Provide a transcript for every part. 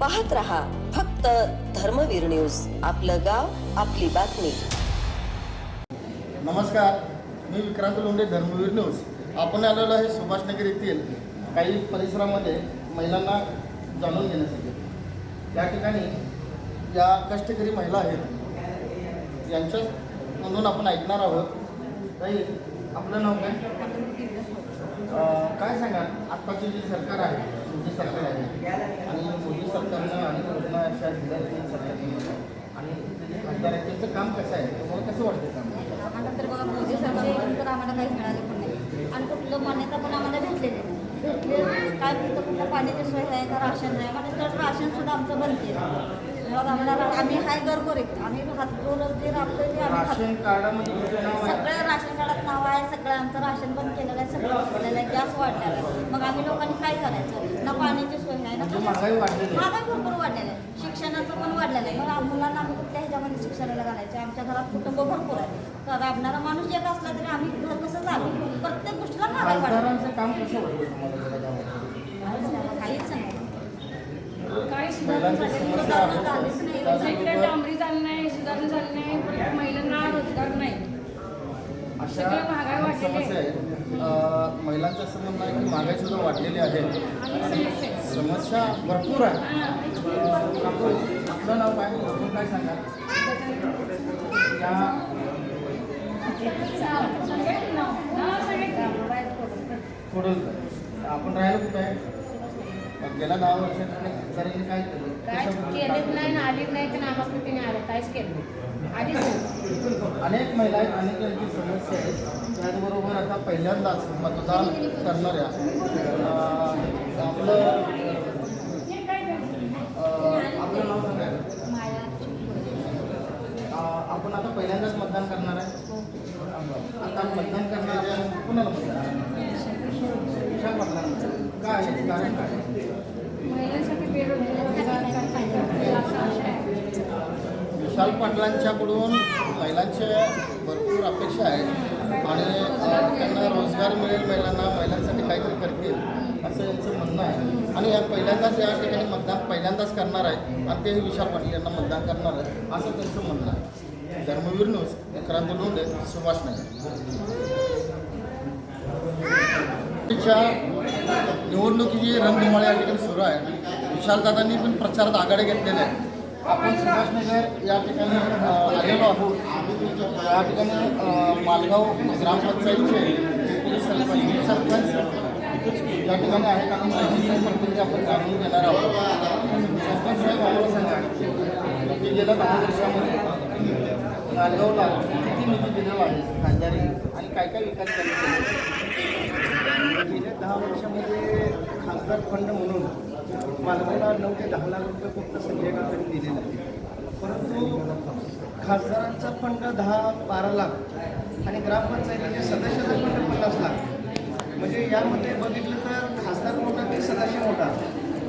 पाहत रहा फक्त धर्मवीर न्यूज. आपलं गाव आपली बातमी. नमस्कार मी विक्रांत लोंढे धर्मवीर न्यूज. आपण आलेलो आहे सुभाषनगर येथील काही परिसरामध्ये महिलांना जाणून घेण्यासाठी. या ठिकाणी या कष्टकरी महिला आहेत यांच्या म्हणून आपण ऐकणार आहोत. काही आपलं नाव काय? काय सांगा आत्ताचे जे सरकार आहे मोदी सरकार आहे. आणि मोदी सरकारनं आणि योजना अशा दिल्या सरकारने आणि ते जे खासदार आहेत त्यांचं काम कसं आहे? तुम्हाला कसं वाटतं काम? आम्हाला तर बघा मोदी तर आम्हाला काही मिळाले पण नाही. आणि कुठलं मान्यता पण आम्हाला भेटलेली नाही. काय कुठलं पाण्याची सोय आहे का राशन आहे? म्हणजे तर राशन सुद्धा आमचं केलं मग आम्हाला आम्ही हाय गरगोर आहे. आम्ही हात जोर जे राबतोय ते आम्ही खातो. आहे सगळं आमचं राशन बंद केलेलं आहे सगळं बंद केलेलं आहे गॅस वाढलेला आहे. मग आम्ही लोकांनी काय करायचं? ना पाण्याची सोय आहे ना म्हणजे महागाई वाढलेली भरपूर वाढलेलं आहे. शिक्षणाचं पण वाढलेलं आहे. मग मुलांना आम्ही कुठल्या ह्याच्यामध्ये शिक्षणाला घालायचं? आमच्या घरात कुटुंब भरपूर आहे. तर राबणारा माणूस एक असला तरी आम्ही घर कसं चालू प्रत्येक गोष्टीला महागाई गावात? काहीच नाही काही महिलांची समस्या आहे. झालीच नाही. डांबरी झालं नाही सुधारणा झाली नाही परत महिलांना रोजगार नाही. अशा समस्या आहेत. अं, महिलांचं असं म्हणणं आहे की महागाई सुद्धा वाढलेली आहे. समस्या भरपूर आहे. आपलं नाव काय? आपण काय सांगा आपण राहिलो कुठे आहे? गेल्या दहा वर्षात काय काहीच केलेच नाही? ना आलीच नाही तर नामास तिने आलं. काहीच केलं नाही. आधीच नाही. अनेक महिला आहेत अनेक यांची समस्या आहेत. त्याचबरोबर आता पहिल्यांदाच मतदान करणाऱ्या आपलं आपलं नाव आपण आता पहिल्यांदाच मतदान करणार आहे. आता मतदान करण्याच्या कुणाला मतदान काय? कारण काय? महिलांसाठी विशाल पाटलांच्याकडून महिलांच्या भरपूर अपेक्षा आहेत. आणि त्यांना रोजगार मिळेल महिलांना महिलांसाठी काहीतरी करतील असं यांचं म्हणणं आहे. आणि या पहिल्यांदाच या ठिकाणी मतदान पहिल्यांदाच करणार आहे आणि तेही विशाल पाटील यांना मतदान करणार आहे असं त्यांचं म्हणणं आहे. धर्मवीर न्यूज विक्रांत लोंढे सुभाषनगर निवडणुकीची रणधुमाळी या ठिकाणी सुरू आहे. विशालदादांनी पण प्रचारात आघाडी घेतलेल्या आहे. आपण सुभाषनगर या ठिकाणी आलेलो आहोत. या ठिकाणी मालगाव ग्रामपंचायतचे सरपंच सरपंच या ठिकाणी आहेत. आणि माहिती प्रतिनिधी आपण जाणून घेणार आहोत. सरपंच साहेब आम्हाला सांगा की गेल्या दहा वर्षामध्ये मालगावला किती निधी दिलेला आहे? खासदारी आणि काय काय विकास केले गेल्या दहा वर्षामध्ये खासदार फंड म्हणून मालगावला नऊ ते दहा लाख रुपये फक्त संजय काकांनी दिलेला आहे परंतु खासदारांचा फंड दहा बारा लाख आणि ग्रामपंचायतीचे सदस्याचा फंड पन्नास लाख. म्हणजे यामध्ये बघितलं तर खासदार मोठा ते सदस्य मोठा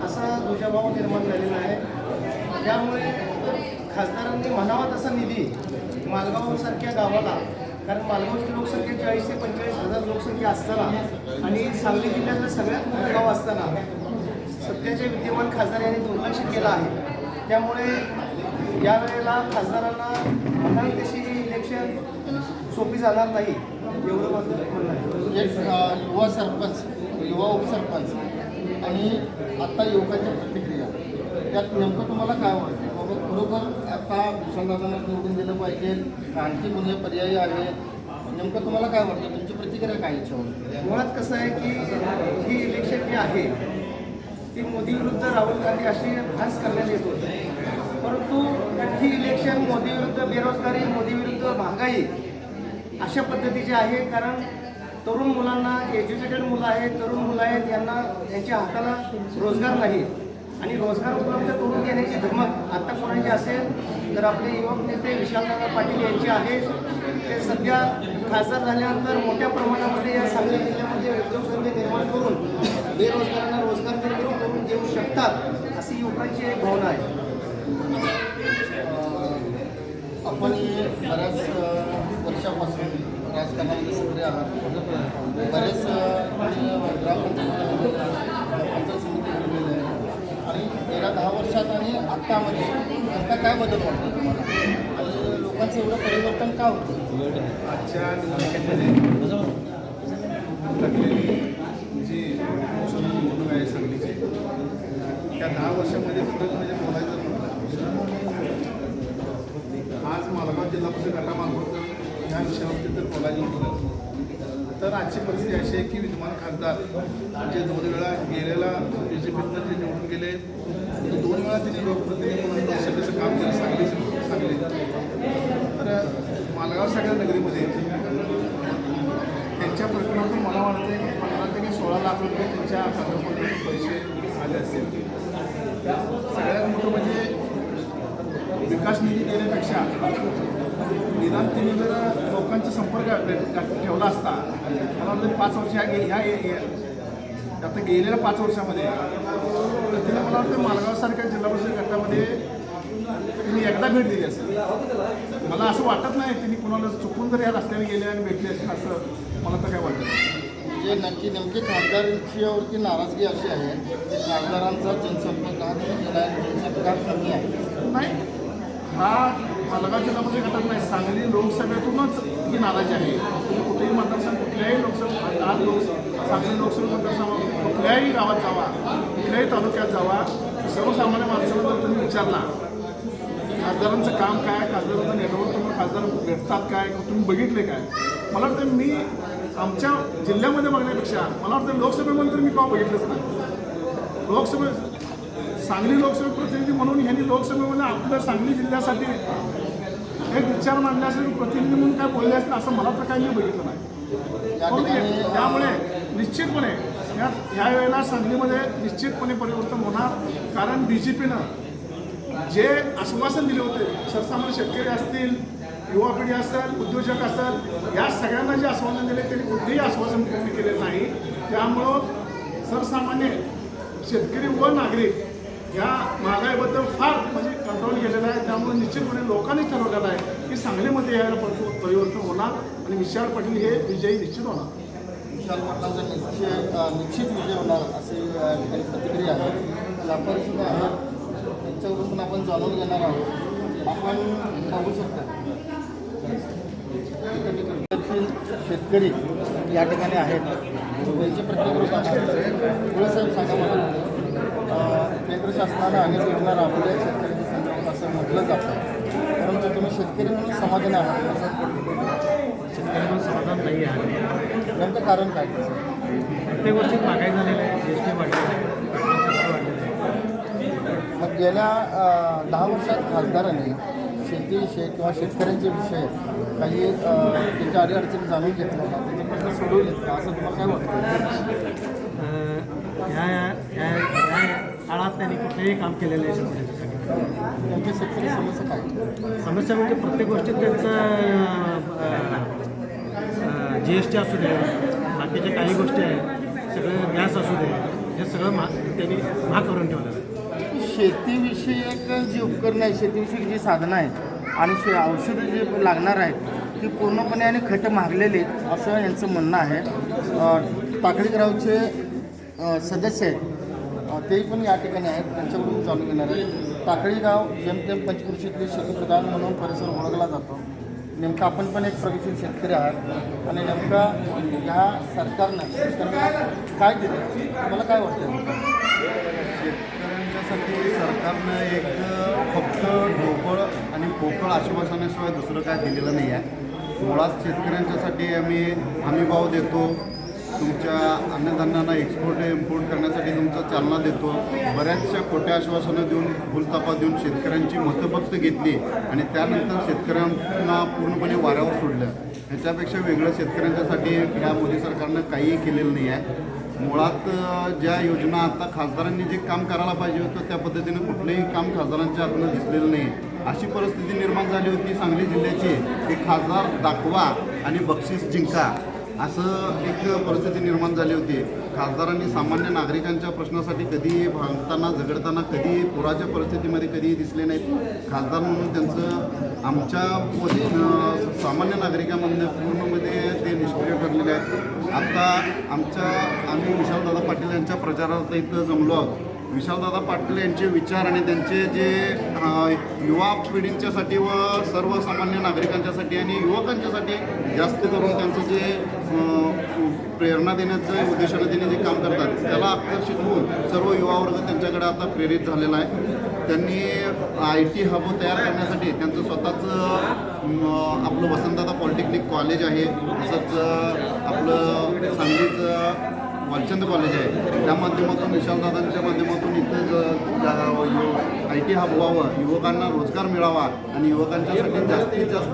असा दुजाभाव निर्माण झालेला आहे. त्यामुळे खासदारांनी म्हणावा तसा निधी मालगावसारख्या गावाला कारण मालगावची लोकसंख्या चाळीस ते पंचेचाळीस हजार लोकसंख्या असताना आणि सांगली जिल्ह्यातलं सगळ्यात मोठं गाव असताना सध्याचे विद्यमान खासदार यांनी दुर्लक्ष केलं आहे त्यामुळे यावेळेला खासदारांना म्हणाल तशी इलेक्शन सोपी जाणार नाही एवढं माझं एक युवा सरपंच युवा उपसरपंच आणि आता युवकांच्या प्रतिक्रिया त्यात नेमकं तुम्हाला काय वाटतं? खरोखर आता विशालदादांना निवडून दिलं पाहिजे. आणखी कोणी पर्यायी आहे? नेमकं तुम्हाला काय वाटतं? तुमची प्रतिक्रिया काय इच्छा मुळात कसं आहे की ही इलेक्शन जी आहे ती मोदी विरुद्ध राहुल गांधी अशी भास करण्यात येत होती. परंतु ही इलेक्शन मोदी विरुद्ध बेरोजगारी मोदी विरुद्ध महागाई अशा पद्धतीची आहे कारण तरुण मुलांना एज्युकेटेड मुलं आहेत तरुण मुलं आहेत यांना यांच्या हाताला रोजगार नाही. आणि रोजगार उपलब्ध करून देण्याची धमक आता कोणाची असेल तर आपले युवक नेते विशालदादा पाटील यांचे आहे. ते सध्या खासदार झाल्यानंतर मोठ्या प्रमाणामध्ये या सांगली जिल्ह्यामध्ये उद्योगधंदे निर्माण करून बेरोजगारांना रोजगार निर्मिती करून देऊ शकतात अशी युवकांची एक भावना आहे. आपण बऱ्याच वर्षापासून राजकारणामध्ये सक्रिय आहात. बरेच म्हणजे अ, तुम्ही ग्रामपंचायत पंचायत समिती केलेलं आहे आणि गेल्या दहा वर्षात आणि आत्तामध्ये. नेमका काय बदल वाटतो तुम्हाला आणि लोकांचं एवढं परिवर्तन का होतं? आजच्या निवडणुकीमध्ये जी लोकसभा निवडणूक आहे सांगलीची त्या दहा वर्षामध्ये फरक म्हणजे बोलायचं आज मालगाव जिल्हा परिषद गटामार्फत ह्या विषयावरती जर बोलायचं म्हटलं. तर आजची परिस्थिती अशी आहे की विद्यमान खासदार जे दोन वेळा गेलेला बी जे पीतनं जे निवडून गेले दोन वेळा त्यांनी लोकप्रतिनिधी म्हणून लोकसभेचं काम केलं सांगली सांगली. तर मालगाव सगळ्या नगरीमध्ये त्यांच्या प्रकरणातून मला वाटतं की पंधरा ते सोळा लाख रुपये त्यांच्या खात्यामध्ये पैसे आले असतील. सगळ्यात मोठं म्हणजे विकास निधी देण्यापेक्षा निदान त्यांनी जर लोकांचा संपर्क ठेवला असता मला वाटतं पाच वर्ष ह्या गे- ह्या आता गेलेल्या पाच वर्षामध्ये तर तिने मला वाटतं मालगावसारख्या जिल्हा परिषद गटामध्ये त्यांनी एकदा भेट दिली असेल मला असं वाटत नाही त्यांनी कुणाला चुकून जर या रस्त्याने गेले आणि भेटले असतील असं मला तर काय वाटत. म्हणजे नक्की नेमकी खासदारांच्यावरती नाराजगी अशी आहे की खासदारांचा जनसंपर्क हा जनसंपर्क कमी आहे नाही हा मालगाव जिल्ह्यामध्ये घटक नाही सांगली लोकसभेतूनच ही नाराजी आहे. तुम्ही कुठेही मतदारसंघ कुठल्याही लोकसभा आज लोक सांगली लोकसभा मतदारसंघामध्ये कुठल्याही गावात जावा कुठल्याही तालुक्यात जावा सर्वसामान्य माणसाला जर तुम्ही विचारला खासदारांचं काम काय खासदारांचं नेटवर्क तुम्ही खासदार भेटतात काय तुम्ही बघितले काय मला वाटतं मी आमच्या जिल्ह्यामध्ये बघण्यापेक्षा मला वाटतं लोकसभेमध्ये तर मी का बघितलंच नाही? लोकसभे सांगली लोकसभा प्रतिनिधी म्हणून ह्यांनी लोकसभेमध्ये आपल्या सांगली जिल्ह्यासाठी एक विचार मांडले असेल प्रतिनिधी म्हणून काय बोलले असेल असं मला तर काही मी बघितलं नाही. त्यामुळे निश्चितपणे या ह्या वेळेला सांगलीमध्ये निश्चितपणे परिवर्तन होणार. कारण बी जे पीनं जे आश्वासन दिले होते सर्वसामान्य शेतकरी असतील युवा पिढी असेल उद्योजक असेल या सगळ्यांना जे आश्वासन दिले त्यांनी कुठलेही आश्वासन पूर्ण केलेलं नाही. त्यामुळं सर्वसामान्य शेतकरी व नागरिक या महागाईबद्दल फार म्हणजे कंट्रोल केलेला आहे. त्यामुळे निश्चितपणे लोकांनी ठरवलेलं आहे की सांगलीमध्ये यायला परत परिवर्तन होणार आणि विशाल पाटील हे विजयी निश्चित होणार. विशाल पाटलांचा निश्चय निश्चित विजय होणार असे काही प्रतिक्रिया आहे. व्यापारी सुद्धा आहेत. त्यांच्याकडून आपण जाणून घेणार आहोत. आपण बघू शकता. शेतकरी या ठिकाणी आहेत. त्यांचे प्रत्येक पुढे साहेब सांगा मला. केंद्र शासनानं अनेक योजना राबवल्या शेतकऱ्यांच्या संदर्भात असं म्हटलं जातं. परंतु तुम्ही शेतकरी म्हणून समाधानी आहात? असं शेतकरी पण समाधान नाही आहे. नेमकं कारण काय प्रत्येक गोष्टीत महागाई झालेली आहे जी एस टी वाढलेलं आहे मग गेल्या दहा वर्षात खासदारांनी शेतीविषयी किंवा शेतकऱ्यांचे विषय काही त्यांच्या अडीअडचणी जाणून घेतल्या का त्याचे प्रश्न सोडवलेत का? असं तुम्हाला काय वाटतं? काळात त्यांनी कुठेही काम केलेलं आहे. शेतकऱ्याच्यासाठी समस्या काय? समस्या म्हणजे प्रत्येक गोष्टीत त्यांचं जी एस टी असू दे बाकीच्या काही गोष्टी आहेत सगळं गॅस असू दे हे सगळं महा त्यांनी महाग करून ठेवलेलं आहे. शेतीविषयक जी उपकरणं आहेत शेतीविषयक जी साधनं आहेत आणि शे औषधं जे लागणार आहेत ती पूर्णपणे आणि खट मागलेली आहेत असं यांचं म्हणणं आहे. अ, सदस्य आहेत. तेही पण या ठिकाणी आहेत. त्यांच्याकडून जाणून घेणार आहे टाकळी गाव जेमतेम पंचकृषीतले शेतीप्रधान म्हणून परिसर ओळखला जातो. नेमकं आपण पण एक प्रगतशील शेतकरी आहात. आणि नेमका ह्या सरकारनं शेतकऱ्यांना काय दिलं? मला काय वाटतं? शेतकऱ्यांच्यासाठी सरकारनं एक फक्त ढोकळ आणि पोकळ आश्वासनाशिवाय दुसरं काय दिलेलं नाही आहे. मुळात शेतकऱ्यांच्यासाठी आम्ही हमीभाव देतो. तुमच्या अन्नधान्यांना एक्सपोर्ट इम्पोर्ट करण्यासाठी तुमचा चालना देतो. बऱ्याचशा खोट्या आश्वासनं देऊन भूलतापा देऊन शेतकऱ्यांची मतं फक्त घेतली आणि त्यानंतर शेतकऱ्यांना पूर्णपणे वाऱ्यावर सोडलं. ह्याच्यापेक्षा वेगळं शेतकऱ्यांच्यासाठी ह्या मोदी सरकारनं काहीही केलेलं नाही आहे. मुळात ज्या योजना आता खासदारांनी जे काम करायला पाहिजे होतं त्या पद्धतीनं कुठलंही काम खासदारांच्या हातनं दिसलेलं नाही. अशी परिस्थिती निर्माण झाली होती सांगली जिल्ह्याची. की खासदार दाखवा आणि बक्षीस जिंका. असं एक परिस्थिती निर्माण झाली होती. खासदारांनी सामान्य नागरिकांच्या प्रश्नासाठी कधी भांडताना झगडताना कधी पुराच्या परिस्थितीमध्ये कधीही दिसले नाहीत. खासदार म्हणून त्यांचं आमच्या वतीनं सामान्य नागरिकांमधनं पूर्णमध्ये ते निष्क्रिय ठरलेले आहेत. आता आमच्या आम्ही विशालदादा पाटील यांच्या प्रचारार्थ इथं जमलो आहोत. विशालदादा पाटील यांचे विचार आणि त्यांचे जे युवा पिढींच्यासाठी व सर्वसामान्य नागरिकांच्यासाठी आणि युवकांच्यासाठी जास्त करून त्यांचं जे प्रेरणा देण्याचं उद्देशाने त्यांनी जे काम करतात त्याला आकर्षित होऊन सर्व युवा वर्ग त्यांच्याकडे आता प्रेरित झालेला आहे. त्यांनी आय टी हब तयार करण्यासाठी त्यांचं स्वतःचं आपलं वसंतदादा पॉलिटेक्निक कॉलेज आहे तसंच आपलं सांगलीचं वालचंद कॉलेज आहे. त्या माध्यमातून विशालदादांच्या माध्यमातून इथे आय टी हब व्हावं युवकांना रोजगार मिळावा आणि युवकांच्यासाठी जास्तीत जास्त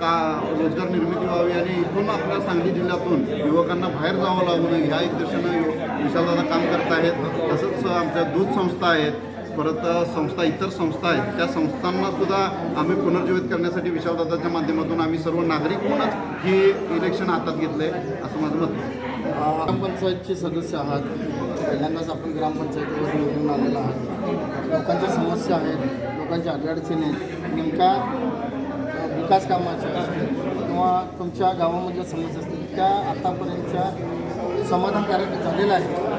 का रोजगार निर्मिती व्हावी आणि इथून आपल्या सांगली जिल्ह्यातून युवकांना बाहेर जावं लागू नये. ह्या उद्देशानं यु विशालदादा काम करत आहेत. तसंच आमच्या दूध संस्था आहेत. परत संस्था इतर संस्था आहेत. त्या संस्थांना सुद्धा आम्ही पुनर्जीवित करण्यासाठी विशालदादाच्या माध्यमातून आम्ही सर्व नागरिक म्हणूनच हे इलेक्शन हातात घेतलं आहे असं माझं मत आहे. ग्रामपंचायतचे सदस्य आहात. पहिल्यांदाच आपण ग्रामपंचायतीवर निवडून आलेला आहात. लोकांच्या समस्या आहेत लोकांच्या अडचणी आहेत. नेमका विकास कामाच्या असतील किंवा तुमच्या गावामधल्या समस्या असतील त्या आतापर्यंतच्या समाधानकारक झालेल्या आहेत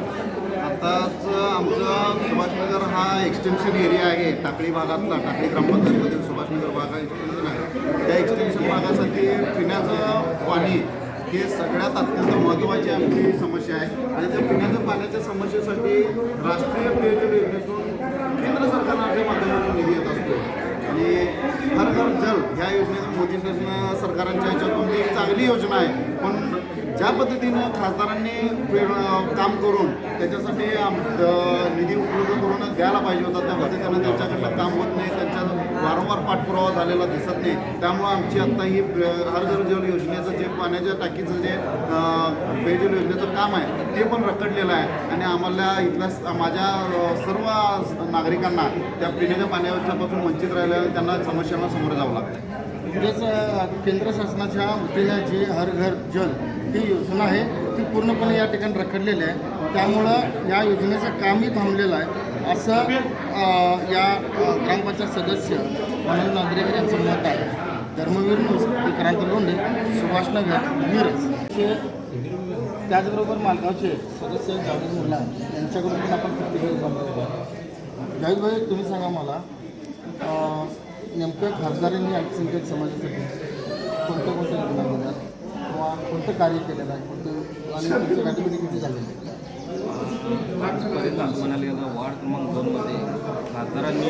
आताच आमचं सुभाषनगर हा एक्सटेन्शन एरिया आहे. टाकळी भागातला टाकळी ग्रामपंचायतीमधील सुभाषनगर भाग हा एक्सटेन्शन आहे. त्या एक्सटेन्शन भागासाठी पिण्याचं पाणी हे सगळ्यात अत्यंत महत्त्वाची आमची समस्या आहे. आणि त्या पिण्याच्या पाण्याच्या समस्येसाठी राष्ट्रीय पेयजल योजनेतून केंद्र सरकारच्या माध्यमातून निधी येत असतो. आणि हर घर जल ह्या योजनेतून मोदी शासन सरकारांच्या ह्याच्यातून एक चांगली योजना आहे. पण ज्या पद्धतीनं खासदारांनी काम करून त्याच्यासाठी आम निधी उपलब्ध करून द्यायला पाहिजे होता त्या पद्धतीनं त्यांच्याकडलं काम होत नाही त्यांच्या वारंवार पाठपुरावा झालेला दिसत नाही. त्यामुळं आमची आत्ता ही हर घर जल योजनेचं जे पाण्याच्या टाकीचं जे पेयजल योजनेचं काम आहे ते पण रखडलेलं आहे. आणि आम्हाला इथल्या माझ्या सर्व नागरिकांना त्या पिण्याच्या पाण्याच्यापासून वंचित राहिल्याने त्यांना समस्यांना समोर जावं लागतं म्हणजेच केंद्र शासनाच्या वतीनं जी हर घर जल ही योजना आहे ती पूर्णपणे या ठिकाणी रखडलेली आहे. त्यामुळं या योजनेचं कामही थांबलेलं आहे. असं या ग्रामपंचायत सदस्य मनोज नांद्रेकर यांचं मत आहे. धर्मवीर न्यूज विक्रांत लोंढे सुभाषनगर मिरज हे त्याचबरोबर मालगावचे सदस्य जावेद मुल्ला यांच्याकडून पण आपण प्रतिक्रिया जावेद भाई तुम्ही सांगा मला अ, नेमकं खासदारांनी अल्पसंख्याक समाजासाठी कोणत्या कोणत्या योजना दिल्या किंवा कोणतं कार्य केलेलं आहे? कोणतं आणि तुमची किती झालेली आहे? आजपर्यंत गेलं वार्ड क्रमांक दोनमध्ये खासदारांनी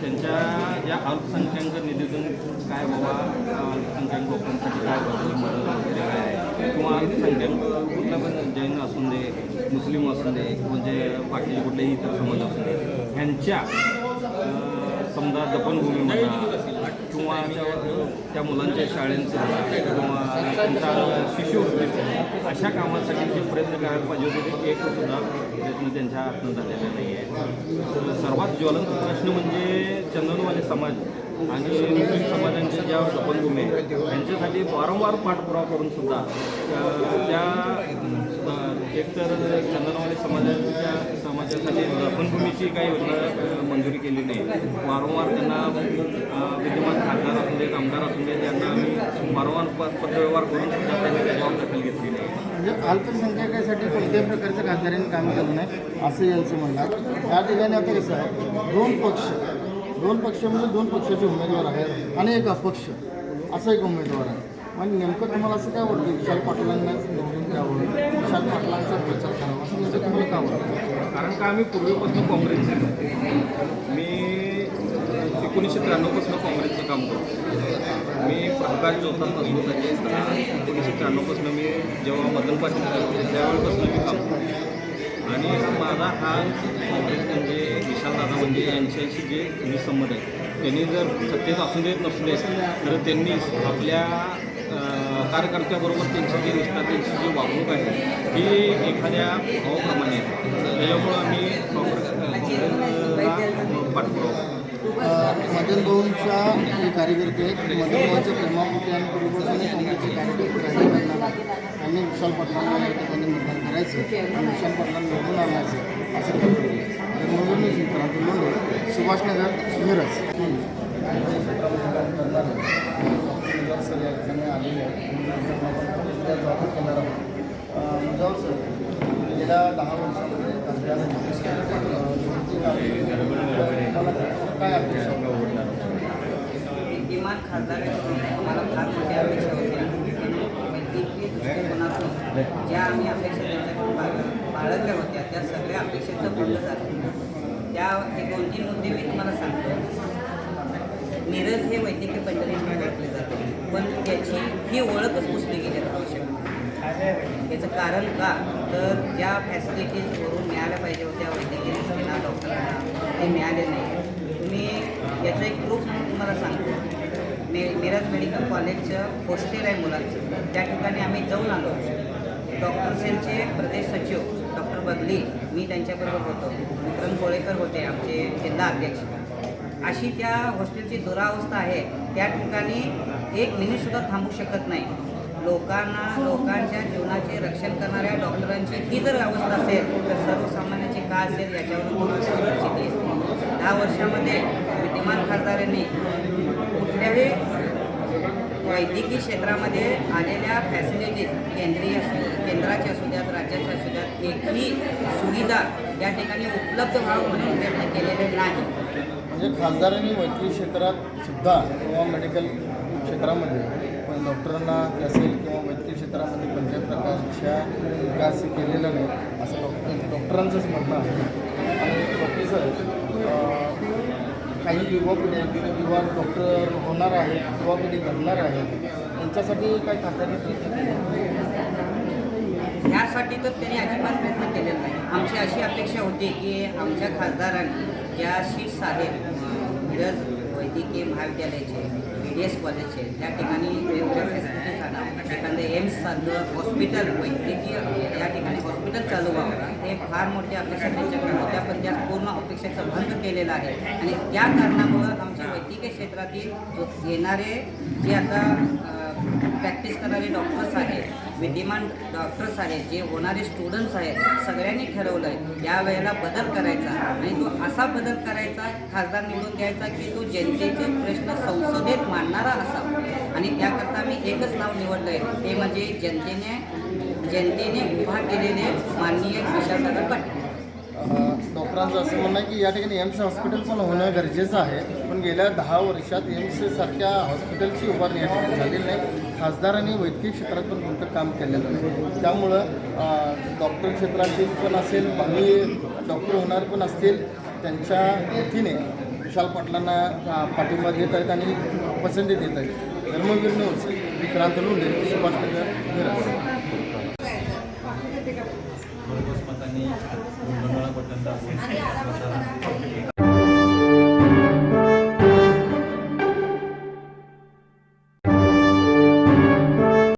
त्यांच्या ज्या अल्पसंख्याक निधीतून काय बाबा अल्पसंख्याक लोकांसाठी काय बाबा मदत वगैरे काय आहे? किंवा अल्पसंख्याक कुठला पण जैन असू दे मुस्लिम असू दे म्हणजे बाकीचे कुठलेही इतर समाज असू दे ह्यांच्या समजा दफनभूमी म्हणा किंवा त्या मुलांच्या शाळेंचं किंवा त्यांचा शिष्यवृत्ती अशा कामासाठी जे प्रयत्न करायला पाहिजे होते ते एक सुद्धा प्रयत्न त्यांच्या हातून झालेला नाही आहे. सर्वात ज्वलंत प्रश्न म्हणजे चंदनवाले समाज आणि मुस्लिम समाजांच्या ज्या सपनभूमी आहेत त्यांच्यासाठी वारंवार पाठपुरावा करून सुद्धा त्या- एकतर चंदनवाले समाजाच्या समाजासाठी दफनभूमीची काही योजना मंजुरी केली नाही. वारंवार त्यांना विद्यमान खासदार असू देत आमदार असू देत त्यांना आम्ही वारंवार पत्रव्यवहार करून सुद्धा त्यांनी त्याच्यावर दखल घेतली नाही. म्हणजे अल्पसंख्याकासाठी कोणत्याही प्रकारचं खासदारांनी काम केलं नाही असं यांचं म्हणणं त्या ठिकाणी आता कसं आहे दोन पक्ष दोन पक्ष म्हणजे दोन पक्षाचे उमेदवार आहेत आणि एक अपक्ष असा एक उमेदवार आहे. म्हणजे नेमकं तुम्हाला असं काय वाटतं विशाल पाटलांना? त्यावर विशाल पाटलांचा प्रचार करावा. असं म्हणजे तुम्हाला काय वाटतं कारण का आम्ही पूर्वीपासून काँग्रेसचे मी एकोणीसशे त्र्याण्णवपासून काँग्रेसचं काम करतो. मी प्रकाश चौथात त्याचे एकोणीसशे त्र्याण्णवपासून मी जेव्हा मदन पाटील त्यावेळेपासून मी काम करतो. आणि माझा हा काँग्रेस म्हणजे विशालदादा म्हणजे यांच्याशी जे मी संबंध आहे त्यांनी जर सत्तेत असू देत नसू देत तर त्यांनी आपल्या कार्यकर्त्याबरोबर त्यांची जी निष्ठा त्यांची जी वागणूक आहे ही एखाद्या भावाप्रमाणे आहे. त्याच्यामुळं आम्ही काँग्रेस काँग्रेसला पाठपुरावा मदन भाऊंच्या कार्यकर्ते आहेत मदन भाऊंच्या प्रेमापोटी आणि पूर्वीपासून काँग्रेसचे कार्यकर्ते राहिले करणार विशाल पाटलांना या ठिकाणी मतदान करायचं आणि विशाल पाटलांना निवडून आणायचं असं ठरवलं तर म्हणून मी क्रांती लोंढे सुभाषनगर मिरज. सर या ठिकाणी आलेले आहोत. मुजावर सर गेल्या दहा वर्षामध्ये काय अपेक्षा विद्यमान खासदारांकडून आम्हाला फार अपेक्षा म्हणजे ज्या आम्ही अपेक्षा त्यांच्याकडून बाळगल्या होत्या त्या सगळ्या अपेक्षेचं पूर्ण झालं. त्या दोन तीन मुद्दे मी तुम्हाला सांगतो. नीरज हे वैद्यकीय पंढरीकडे टाकले जाते पण त्याची ही ओळखच पुसली गेली आवश्यक याचं कारण का? तर ज्या फॅसिलिटीजवरून मिळाल्या पाहिजे होत्या वैद्यकीय दृष्टीला डॉक्टरांना ते मिळाले नाही. तुम्ही याचं एक प्रूफ म्हणून तुम्हाला सांगतो. मे मिरज मेडिकल कॉलेजचं हॉस्टेल आहे मुलांचं. त्या ठिकाणी आम्ही जाऊन आलो. डॉक्टर सेलचे प्रदेश सचिव डॉक्टर बदली मी त्यांच्याबरोबर होतो. विक्रम कोळेकर होते आमचे जिल्हा अध्यक्ष. अशी त्या हॉस्टेलची दुरावस्था आहे. त्या ठिकाणी एक मिनिटसुद्धा थांबू शकत नाही. लोकांना लोकांच्या जीवनाचे रक्षण करणाऱ्या डॉक्टरांची ही जर अवस्था असेल तर सर्वसामान्यांची का असेल याच्यावर दहा वर्षामध्ये विद्यमान खासदारांनी कुठल्याही वैद्यकीय क्षेत्रामध्ये आलेल्या फॅसिलिटीज केंद्रीय असू केंद्राच्या असू द्यात राज्याच्या असू द्यात एकही सुविधा या ठिकाणी उपलब्ध व्हावं म्हणून प्रयत्न केलेले नाही. म्हणजे खासदारांनी वैद्यकीय क्षेत्रात सुद्धा किंवा मेडिकल क्षेत्रामध्ये पण डॉक्टरांना असेल किंवा वैद्यकीय क्षेत्रामध्ये कोणत्या प्रकारच्या विकास केलेला नाही असं डॉक्टर डॉक्टरांचंच म्हणणं आहे. आणि डॉक्टर काही युवा पिढी आहेत युवा डॉक्टर होणार आहे युवा पिढी घडणार आहे. त्यांच्यासाठी काय खासदारांनी यासाठी तर त्यांनी अजिबात प्रयत्न केलेला नाही. आमची अशी अपेक्षा होती की आमच्या खासदारांनी ज्या सीट्स आहेत मिरज वैद्यकीय महाविद्यालयाचे बी डी एस कॉलेजचे त्या ठिकाणी वेगवेगळ्या फॅसिलिटीज आणा एखादं एम्ससारखं हॉस्पिटल वैद्यकीय या ठिकाणी हॉस्पिटल चालू व्हावं हे फार मोठी अपेक्षा त्यांच्याकडे होत्या पण त्या पूर्ण अपेक्षेचा भंग केलेला आहे. आणि त्या कारणामुळं आमच्या वैद्यकीय क्षेत्रातील येणारे जे आता प्रॅक्टिस करणारे डॉक्टर्स आहेत विद्यमान डॉक्टर्स आहेत जे होणारे स्टुडंट्स आहेत सगळ्यांनी ठरवलं आहे या वेळेला बदल करायचा. आणि तो असा बदल करायचा खासदार निवडून द्यायचा की तो जनतेचे प्रश्न संसदेत मांडणारा असावा. आणि त्याकरता मी एकच नाव निवडलं आहे ते म्हणजे जनतेने जनतेने उभा केलेले माननीय विशालदादा पाटील डॉक्टरांचं असं म्हणणं आहे की या ठिकाणी एम्स हॉस्पिटल पण होणं गरजेचं आहे पण गेल्या दहा वर्षात एम्स सारख्या हॉस्पिटलची उभारणी या ठिकाणी झालेली नाही. खासदारांनी वैद्यकीय क्षेत्रात पण कोणतं काम केलेलं नाही त्यामुळं डॉक्टर क्षेत्रातील पण असेल भावी डॉक्टर होणार पण असतील त्यांच्या वतीने विशाल पाटलांना पाठिंबा देत आहेत आणि पसंती देत आहेत. धर्मवीर न्यूज विक्रांत लोंढे सुभाषनगर मिरज. आणि मतांनी आपण